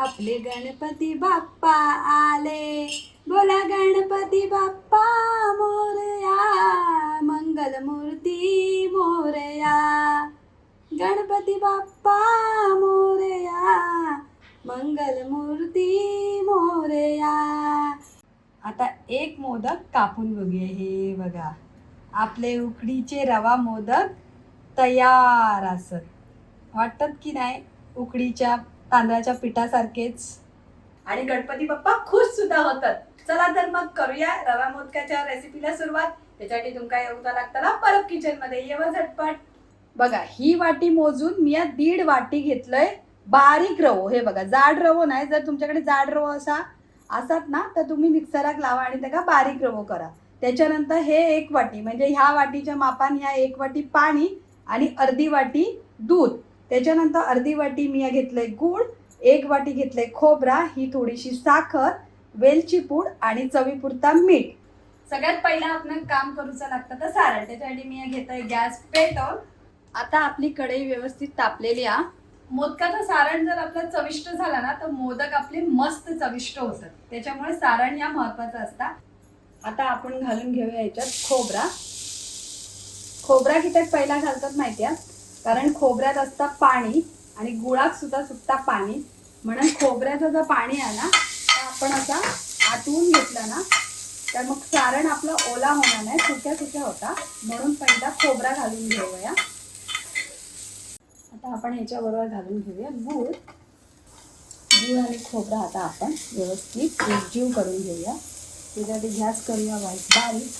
आपले गणपती बाप्पा आले. बोला गणपती बाप्पा मोरया. मंगल मूर्ती मोरया. गणपती बाप्पा मोरया. मंगल मूर्ती मोरया. आता एक मोदक कापून बघूया हे बघा. आपले उकडीचे रवा मोदक तयार असत. वाटत की नाही? उकडीच्या तांदळाच्या पिठासारखेच. आणि गणपती बाप्पा खुश सुद्धा होतात. चला तर मग करूया रवा मोदकाच्या रेसिपीला सुरुवात. त्याच्यासाठी तुमका येऊता लागताना परत किचनमध्ये. येव झटपट. बघा ही वाटी मोजून मी या दीड वाटी घेतलंय बारीक रवो. हे बघा जाड रवो नाही. जर तुमच्याकडे जाड रवो असा असतात ना तर तुम्ही मिक्सराक लावा आणि त्याला बारीक रवो करा. त्याच्यानंतर हे एक वाटी म्हणजे ह्या वाटीच्या मापान ह्या एक वाटी पाणी आणि अर्धी वाटी दूध. त्याच्यानंतर अर्धी वाटी मी घेतलंय गूळ एक वाटी घेतलंय खोबरा ही थोडीशी साखर वेलची पूड आणि चवीपुरता मीठ. सगळ्यात पहिला आपण काम करूचं लागतं तर सारण. त्याच्यासाठी मी घेतोय गॅस पेटवून आता आपली कढई व्यवस्थित तापलेली आ. मोदकाचं सारण जर आपलं चविष्ट झालं ना तर मोदक आपले मस्त चविष्ट होतात. त्याच्यामुळे सारण या महत्वाचं असतात आता आपण घालून घेऊया याच्यात खोबरा. खोबरा कित्याक पहिला घालतात माहिती आहे? कारण खोबऱ्यात असतं पाणी आणि गुळात सुद्धा सुटता पाणी. म्हणून खोबऱ्याचं जर पाणी आहे ना तर आपण असा आटवून घेतलं ना तर मग सारण आपलं ओला होणार नाही सुक्या सुक्या होता. म्हणून पहिला खोबरा घालून घेऊया. आता आपण ह्याच्याबरोबर घालून घेऊया गूळ. गूळ आणि खोबरा आता आपण व्यवस्थित एकजीव करून घेऊया. त्याच्यासाठी गॅस करूया वाईट बारीक.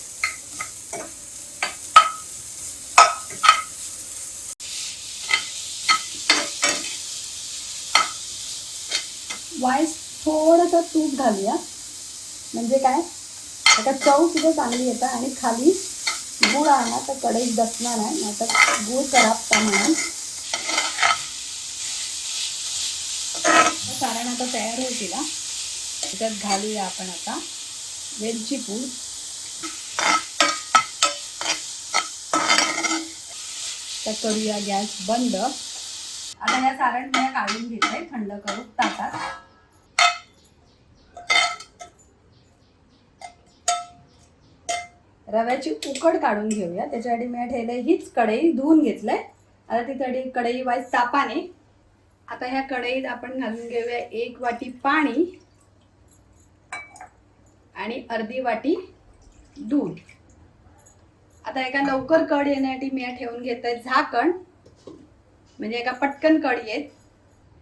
वाईस थोडंसं तूप घालूया. म्हणजे काय? आता चव सुद्धा चांगली येतं आणि खाली गूळ आणा तर कढईत बसणार नाही नाहीतर गूळ करापता म्हणून सारण आता तयार होईल हा. त्याच्यात घालूया आपण आता वेलची पूड. तर करूया गॅस बंद. आता या सारण मी काढून घेते थंड करून ताटात रव्याची उकड काढून घेऊया. त्याच्यासाठी मी ठेवलंय हीच कढई धुवून घेतलंय. आता ती कढई कढई वाईज तापाने. आता ह्या कढईत आपण घालून घेऊया एक वाटी पाणी आणि अर्धी वाटी दूध. आता एका लवकर कड येण्यासाठी मी ठेवून घेत आहे झाकण. म्हणजे एका पटकन कड येत.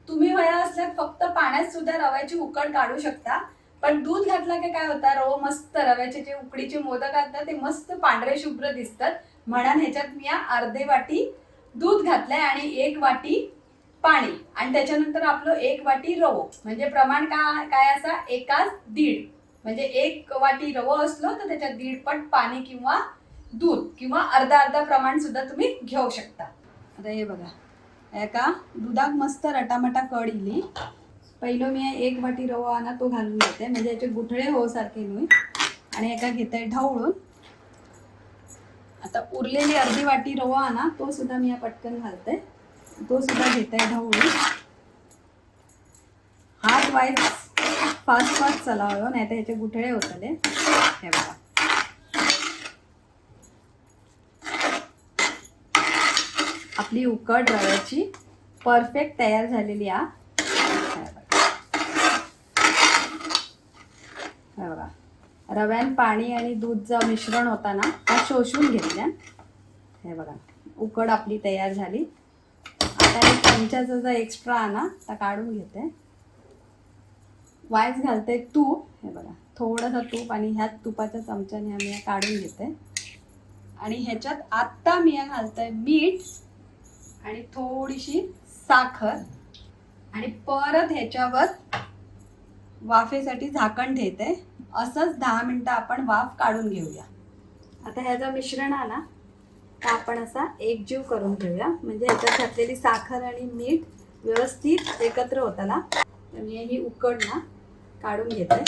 तुम्ही वया असल्यास फक्त पाण्यात सुद्धा रव्याची उकड काढू शकता. पण दूध घातला की काय होता? रव मस्त रव्याचे जे उकडीचे मोदक असतात ते मस्त पांढरे शुभ्र दिसतात. म्हणून ह्याच्यात मी अर्धे वाटी दूध घातलंय आणि एक वाटी पाणी. आणि त्याच्यानंतर आपलं एक वाटी रवो. म्हणजे प्रमाण का काय असा? एकाच दीड. म्हणजे एक वाटी रवो असलो तर त्याच्यात दीड पट पाणी किंवा दूध किंवा अर्धा अर्धा प्रमाण सुद्धा तुम्ही घेऊ शकता. आता हे बघा. एका दुधात मस्त रटामटा कड इली. पहिलं मी एक वाटी रवा आणा तो घालून घेते. म्हणजे याचे गुठळे हो सारखे मी. आणि एका घेते ढवळून. आता उरलेली अर्धी वाटी रवा आणा तो सुद्धा मी या पटकन घालते. तो सुद्धा घेते ढवळून. हात वाईज फास्ट फास्ट चलावं नाही तर ह्याचे गुठळे होतले हे. बघा. आपली उकड रव्याची परफेक्ट तयार झालेली आ हे बघा. हे बघा रव्यान पाणी आणि दूधचं मिश्रण होता ना त्या शोषून घेतल्या. हे बघा उकड आपली तयार झाली. आता एक चमच्याचा जर एक्स्ट्रा आणा तर काढून घेते. वायस घालते तूप. हे बघा थोडंसं तूप आणि ह्याच तुपाच्या चमच्याने आम्ही या काढून घेते. आणि ह्याच्यात आत्ता मी घालते मीठ आणि थोडीशी साखर. आणि परत ह्याच्यावर वाफेसाठी झाकण ठेवते. असंच दहा मिनटं आपण वाफ काढून घेऊया. आता ह्याचा मिश्रण आला तर आपण असा एकजीव करून घेऊया. म्हणजे ह्याच्यात घातलेली साखर आणि मीठ व्यवस्थित एकत्र होताना तर मी ही उकड ना काढून घेते.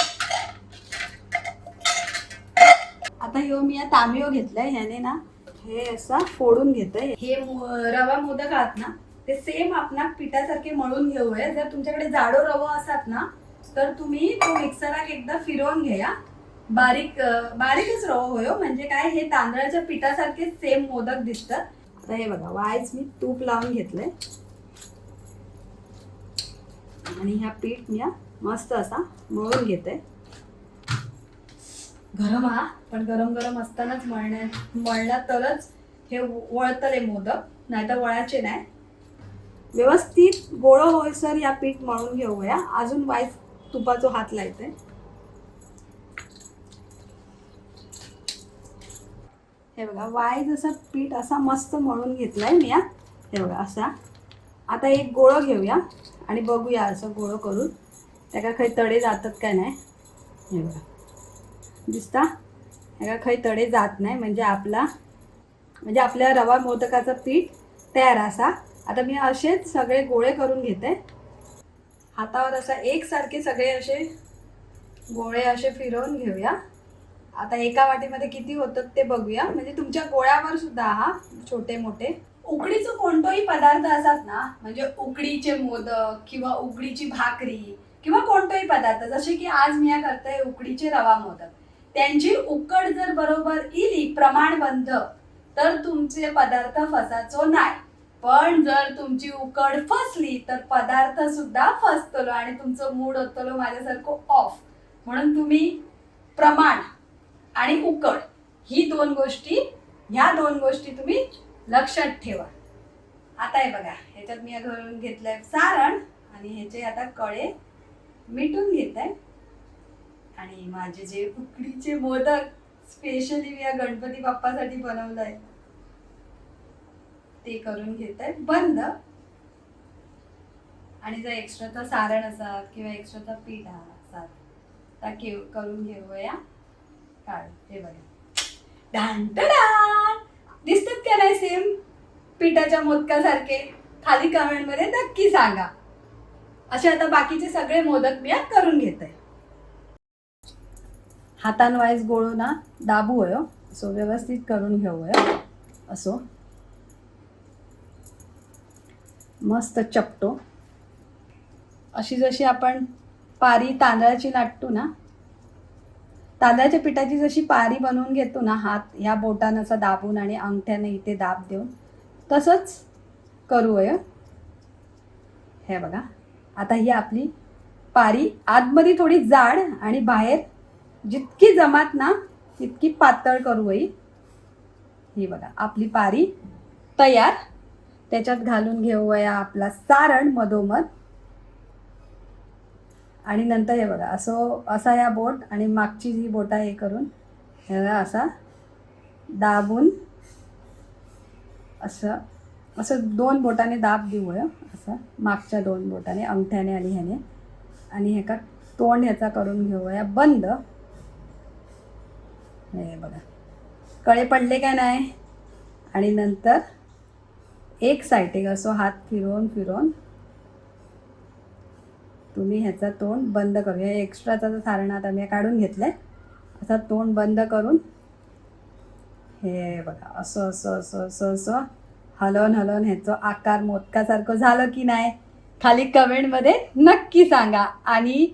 आता ह्यो मी या तांबिओ घेतलाय. ह्याने ना हे असा फोडून घेतोय हे रवा मोदक आहात ना ते सेम आपण पिठासारखे मळून घेऊया. जर तुमच्याकडे जाडो रवा असतात ना तर तुम्ही तो मिक्सराक एकदा फिरवून घ्या. बारीक बारीकच रवा होयो म्हणजे काय हे तांदळाच्या पिठासारखे सेम मोदक दिसतात. आता हे बघा वायच मी तूप लावून घेतलंय. आणि ह्या पीठ मी मस्त असा मळून घेते गरम हा पण गरम गरम असतानाच मळण्या मळला तरच हे वळतले मोदक नाहीतर वळाचे नाही. व्यवस्थित गोळ होईसर या पीठ मळून घेऊया. अजून वाईस तुपाचो हात लायते हे बघा वाय जसा पीठ असा मस्त मळून घेतलाय मी हे. बघा असा. आता एक गोळं घेऊया आणि बघूया असं गोळं करून. त्याका काही तडे जातात काय नाही? हे बघा. दिसता? ह्याका काही तडे जात नाही म्हणजे आपला म्हणजे आपल्या रवा मोदकाचं पीठ तयार असा. आता मी असेच सगळे गोळे करून घेते. हातावर असा एकसारखे सगळे असे गोळे असे फिरवून घेऊया. आता एका वाटीमध्ये किती होतात ते बघूया. म्हणजे तुमच्या गोळ्यावर सुद्धा हा छोटे मोठे उकडीचं कोणतोही पदार्थ असतात ना म्हणजे उकडीचे मोदक किंवा उकडीची भाकरी किंवा कोणतोही पदार्थ जसे की आज मी या करते उकडीचे रवा मोदक त्यांची उकड जर बरोबर इली प्रमाणबंध तर तुमचे पदार्थ फसाचो नाही. पण जर तुमची उकड फसली तर पदार्थ सुद्धा फसतलो आणि तुमचं मूड होतलो माझ्यासारखं ऑफ म्हणून तुम्ही प्रमाण आणि उकड ही दोन गोष्टी ह्या दोन गोष्टी तुम्ही लक्षात ठेवा. आता हे बघा ह्याच्यात मी घालून घेतलंय सारण आणि ह्याचे आता कळे मिटून घेत आहे आणि माझे जे उकडीचे मोदक स्पेशली मी या गणपती बाप्पासाठी बनवलं आहे ते करून घेत आहे बंद. आणि जर एक्स्ट्राचा सारण असाल किंवा एक्स्ट्राचा पीठ हा असतात त्या करून घेऊया. काढ. हे बघा. ढांटडाण दिसतात का नाही सेम पिठाच्या मोदकासारखे. खाली कमेंटमध्ये नक्की सांगा. असे आता बाकीचे सगळे मोदक मी करून घेत. आहे हातांवाईज गोळू ना. दाबू हो. सो व्यवस्थित करून घेऊया हो. असो. मस्त चपटो. अशी जशी आपण पारी तांदळाची लाटतो ना तांदळाच्या पिठाची जशी पारी बनवून घेतो ना हात ह्या बोटानं असा दाबून आणि अंगठ्याने इथे दाब देऊन तसंच करू आहे हे बघा आता ही आपली पारी आतमध्ये थोडी जाड आणि बाहेर जितकी जमात ना तितकी पातळ करू ही बघा आपली पारी तयार. त्याच्यात घालून घेऊया आपला सारण मधोमध. आणि नंतर हे बघा असो असा या बोट आणि मागची जी बोट आहे हे करून हे असा दाबून असं असं दोन बोटाने दाब देऊया असं मागच्या दोन बोटाने अंगठ्याने आणि ह्याने. आणि ह्याका तोंड ह्याचा करून घेऊया बंद. हे बघा. कळे पडले काय नाही? आणि नंतर एक साईड असो हात फिरवून फिरवून तुम्ही ह्याचा तोंड बंद करूया हे एक्स्ट्राचा जो सारण आता मी काढून आहे असा तोंड बंद करून हे बघा असं असं असं असं असं हलवून हलवून ह्याचं आकार मोदकासारखं झालं की नाही खाली कमेंटमध्ये नक्की सांगा. आणि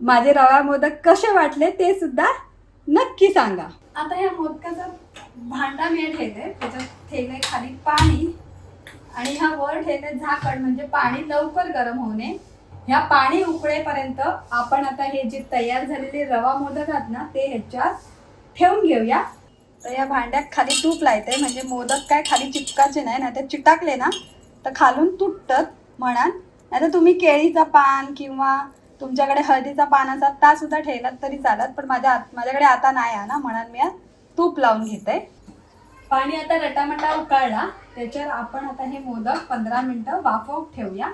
माझे रवा मोदक कसे वाटले ते सुद्धा नक्की सांगा. आता ह्या मोदकाचा भांडा मी ठेवले त्याच्यात ठेवले खाली पाणी. आणि ह्या वर ठेवले झाकण म्हणजे पाणी लवकर गरम होणे. ह्या पाणी उकळेपर्यंत आपण आता हे जे तयार झालेले रवा मोदक आहेत ना ते ह्याच्यात ठेवून घेऊया. तर या भांड्यात खाली तूप लायते म्हणजे मोदक काय खाली चिपकाचे नाही ना ते चिटाकले ना तर खालून तुटतात म्हणान. नाहीतर तुम्ही केळीचा पान किंवा तुमच्याकडे हळदीचा पान असतात त्या सुद्धा ठेवलात तरी चालत पण माझ्या आत- माझ्याकडे आता नाही आहे ना म्हणाल मी आज. तूप लावून घेते. पाणी आता रटामटा उकळला. त्याच्यावर आपण आता हे मोदक पंधरा मिनटं वाफवत ठेवूया.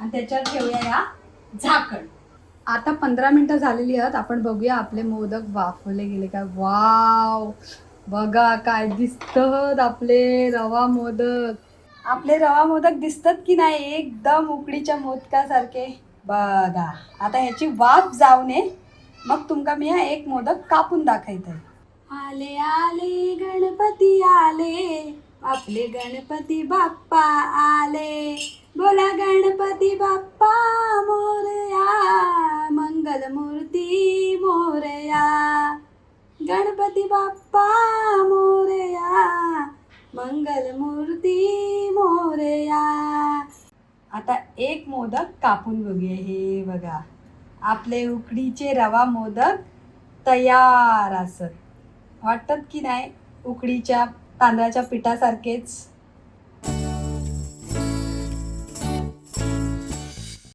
आणि त्याच्यावर ठेवूया या झाकण. आता पंधरा मिनटं झालेली आहेत. आपण बघूया आपले मोदक वाफवले गेले काय वाव! बघा काय दिसतं आपले रवा मोदक. आपले रवा मोदक दिसतात की नाही? एकदम उकडीच्या मोदकासारखे. बघा. आता ह्याची वाफ जाऊ नये मग तुमका मी हा एक मोदक कापून दाखवते आले आले गणपती आले. आपले गणपती बाप्पा आले. बोला गणपती बाप्पा मोरया. मंगलमूर्ती मोरया. गणपती बाप्पा मोरया. मंगलमूर्ती मोरया. आता एक मोदक कापून बघूया हे बघा. आपले उकडीचे रवा मोदक तयार असत. वाटतात की नाही उकडीच्या तांदळाच्या पिठासारखेच?